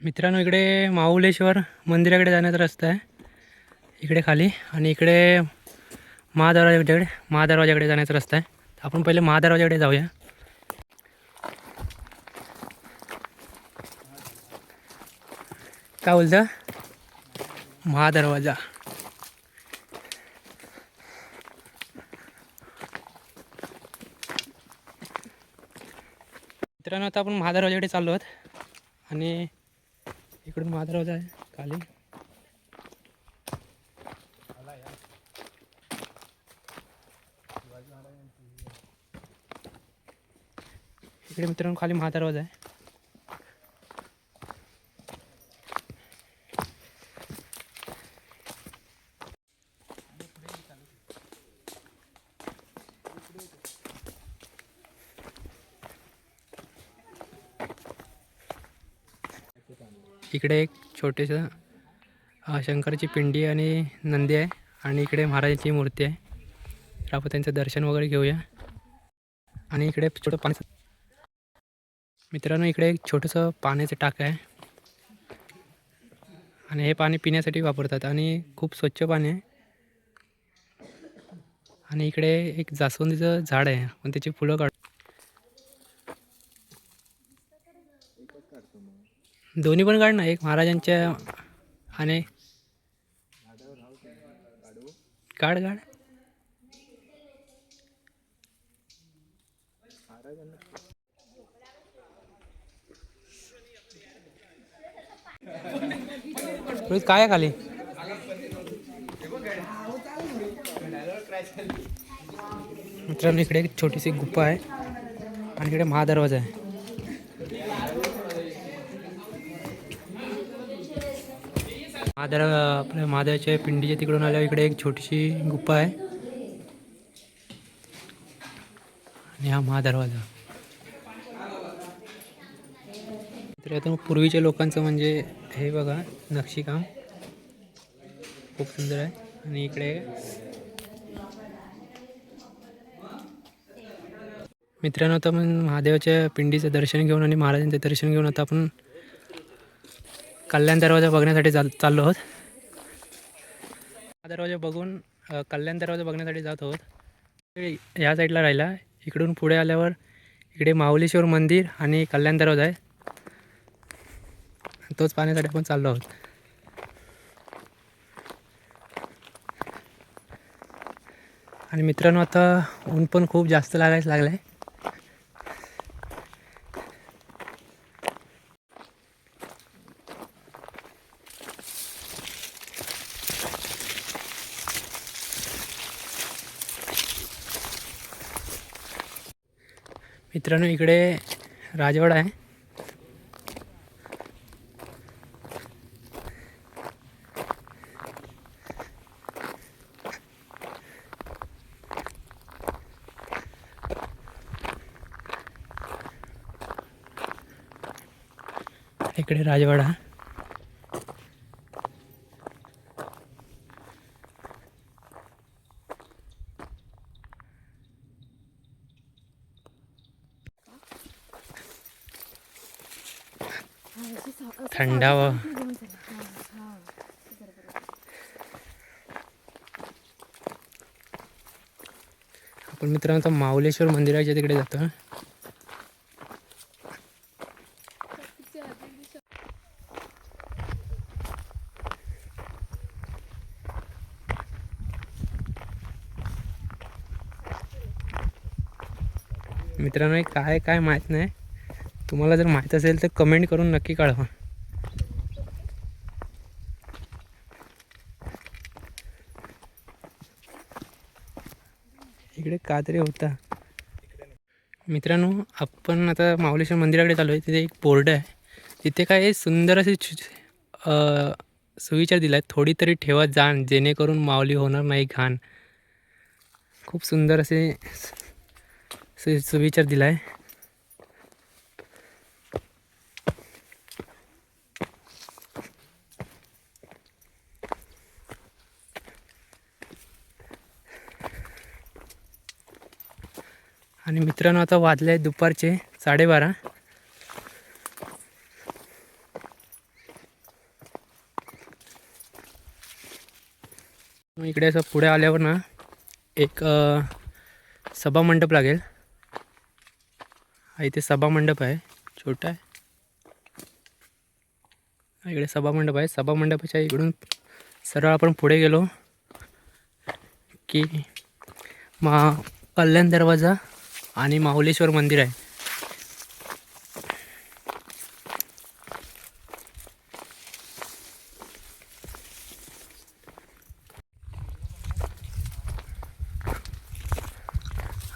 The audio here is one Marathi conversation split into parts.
मित्रांनो इकडे माऊलेश्वर मंदिराकडे जाण्याचा रस्ता आहे. इकडे खाली आणि इकडे महादरवाजाकडे महादरवाजाकडे जाण्याचा रस्ता आहे. आपण पहिले महादरवाजाकडे जाऊया. काय बोलतं? महादरवाजा. मित्रांनो आता आपण महादरवाजाकडे चाललो आहोत. आणि इकडून महादरवाजा आहे खाली. इकडे मित्रांनो खाली महादरवाजा आहे. इकडे एक छोटेसं शंकराची पिंडी आणि नंदी आहे आणि इकडे महाराजांची मूर्ती आहे. तर आपण त्यांचं दर्शन वगैरे घेऊया. आणि इकडे छोटं पाणी मित्रांनो इकडे एक छोटंसं पाण्याचं टाकं आहे. आणि हे पाणी पिण्यासाठी वापरतात आणि खूप स्वच्छ पाणी आहे. आणि इकडे एक जास्वंदीचं झाड आहे. पण त्याची फुलं काढ दोन्ही पण काढ ना एक महाराजांच्या आणि काढ काढ रोहित काय आहे खाली? मित्रांनो इकडे एक छोटीशी गुफा आहे आणि इकडे महादरवाजा आहे. महादेव आपल्या महादेवाच्या पिंडीच्या तिकडून आल्यावर इकडे एक छोटीशी गुफा आहे. आणि हा महादरवाजा तर यातून पूर्वीच्या लोकांचं म्हणजे हे बघा नक्षीकाम. खूप सुंदर आहे. आणि इकडे मित्रांनो आता आपण महादेवाच्या पिंडीचं दर्शन घेऊन आणि महाराजांचं दर्शन घेऊन आता आपण कल्याण दरवाजा बघण्यासाठी चाल चाललो आहोत. हा दरवाजा बघून कल्याण दरवाजा बघण्यासाठी जात आहोत. ह्या साईडला राहिला. इकडून पुढे आल्यावर इकडे माऊलेश्वर मंदिर आणि कल्याण दरवाजा आहे. तोच पाहण्यासाठी आपण चाललो आहोत. आणि मित्रांनो आता ऊन पण खूप जास्त लागायला लागलं आहे मित्रांनो इकडे राजवाडा आहे. इकडे राजवाडा. थंडावा. आपण मित्रांनो आता माऊलेश्वर मंदिराच्या तिकडे जातो मित्रांनो काय काय माहीत नाही. तुम्हाला जर माहीत असेल तर कमेंट करून नक्की कळवा. इकडे का तरी होता. मित्रांनो आपण आता माऊलेश्वर मंदिराकडे चालू आहे तिथे एक बोर्ड आहे. तिथे काय सुंदर असे सुविचार दिला आहे थोडी तरी ठेवत जाण जेणेकरून माऊली होणार नाही घाण. खूप सुंदर असे सुविचार दिला आहे आणि मित्रांनो आता वाजले आहेत दुपारचे साडेबारा. इकडे असं पुढे आल्यावर ना एक सभा सभामंडप लागेल. हा इथे सभामंडप आहे छोटा आहे. इकडे सभा मंडप आहे. सभामंडपाच्या इकडून सरळ आपण पुढे गेलो की मा कल्याण दरवाजा आणि माहुलेश्वर मंदिर आहे.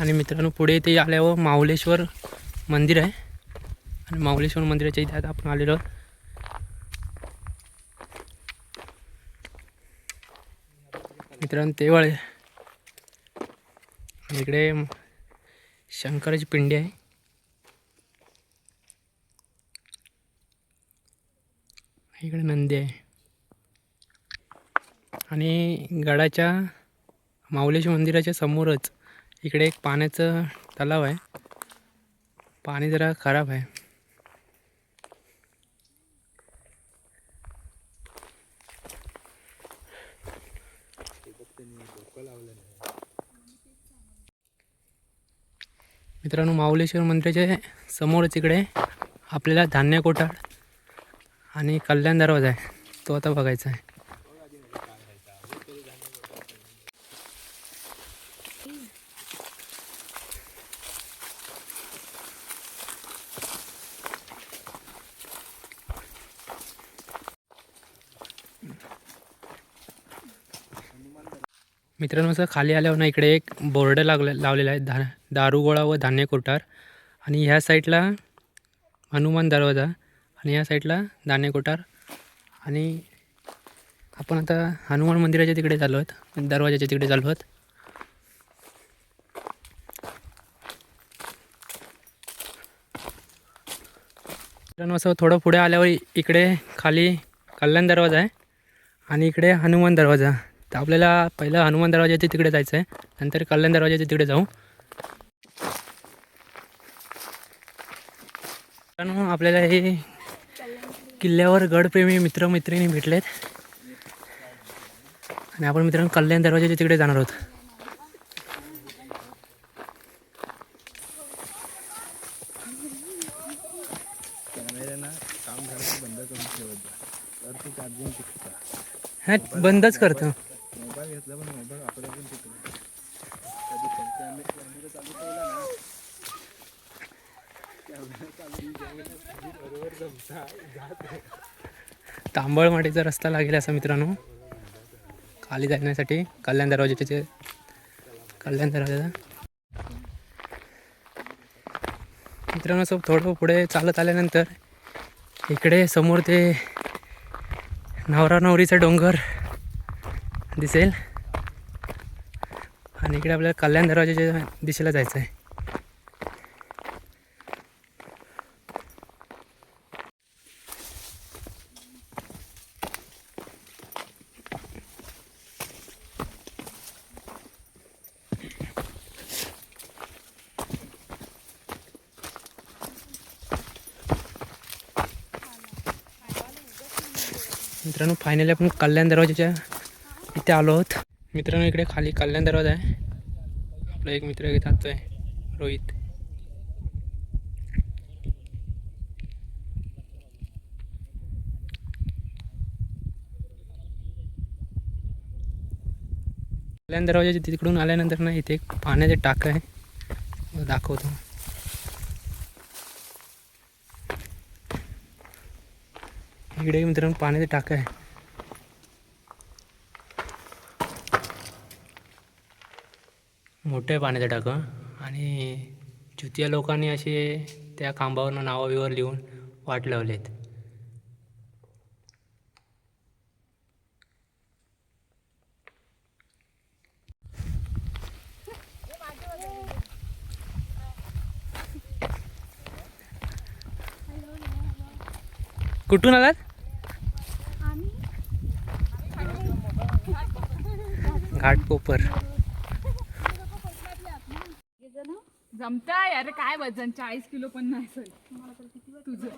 आणि मित्रांनो पुढे इथे आल्यावर माहुलेश्वर मंदिर आहे. आणि माहुलेश्वर मंदिराच्या इथे आता आपण आलेलो मित्रांनो तेवळ आहे इकडे शंकराची पिंडी आहे. इकडे नंदी आहे. आणि गडाच्या माऊलेश्वर मंदिराच्या समोरच इकडे एक पाण्याचं तलाव आहे. पाणी जरा खराब आहे. मित्रांनो माऊलेश्वर मंदिराच्या समोरच इकडे आपल्याला धान्य कोठार आणि कल्याण दरवाजा आहे. तो आता बघायचा आहे. मित्रांनो असं खाली आल्यावर ना इकडे एक बोर्ड लागले लावलेला आहे धा दारुगोळा व धान्य कोठार. आणि ह्या साईडला हनुमान दरवाजा आणि ह्या साईडला धान्य कोठार. आणि आपण आता हनुमान मंदिराच्या तिकडे चाललो आहोत दरवाजाच्या तिकडे चाललो आहोत. मित्रांनो असं थोडं पुढे आल्यावर इकडे खाली कल्याण दरवाजा आहे आणि इकडे हनुमान दरवाजा. तर आपल्याला पहिलं हनुमान दरवाजाच्या तिकडे जायचं आहे. नंतर कल्याण दरवाजाच्या तिकडे जाऊ. कारण आपल्याला हे किल्ल्यावर गडप्रेमी मित्रमैत्रिणी भेटलेत. आणि आपण मित्रांनो कल्याण दरवाजाच्या तिकडे जाणार आहोत. हा बंदच करतो. तांबळ माटीचा रस्ता लागेल असा मित्रांनो. खाली जाण्यासाठी कल्याण दरवाजाचे कल्याण दरवाजा. मित्रांनो सब थोडं पुढे चालत आल्यानंतर इकडे समोर ते नवरा नवरीचा डोंगर. दिसेल. आणि इकडे आपल्याला कल्याण दरवाजाच्या दिशेला जायचं आहे मित्रांनो फायनली आपण कल्याण दरवाजाच्या इथे आलो आहोत. मित्रांनो इकडे खाली कल्याण दरवाजा आहे. आपला एक मित्र इथे आहे रोहित. कल्याण दरवाजाच्या तिकडून आल्यानंतर ना इथे एक पाण्याचे टाकं आहे. दाखवतो. इकडे मित्रांनो पाण्याचे टाकं आहे. मोठं आहे पाण्याचं टाकं आणि चुतिया लोकांनी असे त्या खांबावरनं नावं बिवर लिहून वाट लावलेत. कुठून आलात? घाटकोपर. जमताय अरे काय वजन? चाळीस किलो पण नाही असेल तुझं.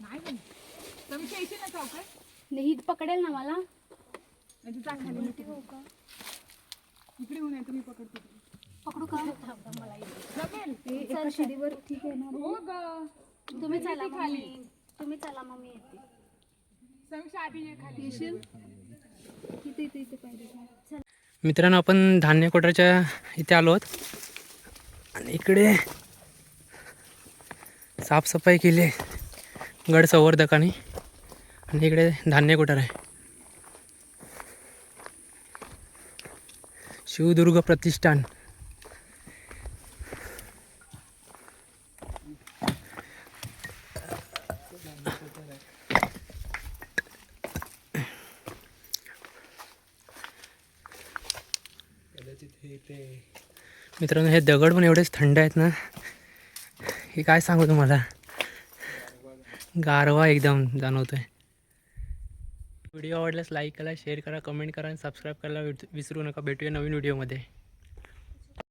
नाही पण तुम्ही येशील ना चौकात ही पकडेल ना मला. म्हणजे जा खाली. इकडे होऊन आहे तुम्ही पकडतो. पकडू का? जमेल. शिडीवर ठीक आहे ना? हो ग. तुम्ही चला मम्मी. तुम्ही चला मम्मी येते. समीक्षा आधी ये खाली. येशील? इथे इथे इथे पाहिजे. चल. मित्रांनो आपण धान्य कोटरच्या इथे आलो आहोत. आणि इकडे साफसफाई केली आहे गड संवर्धकाने आणि इकडे धान्य कोटर आहे. शिवदुर्ग प्रतिष्ठान. मित्रांनो हे दगड पण एवढेच थंड आहेत ना. हे काय सांगू तुम्हाला? गारवा एकदम जाणवतोय. व्हिडिओ आवडल्यास लाईक करा शेअर करा कमेंट करा आणि सबस्क्राईब करायला विसरू नका. भेटूया नवीन व्हिडिओमध्ये.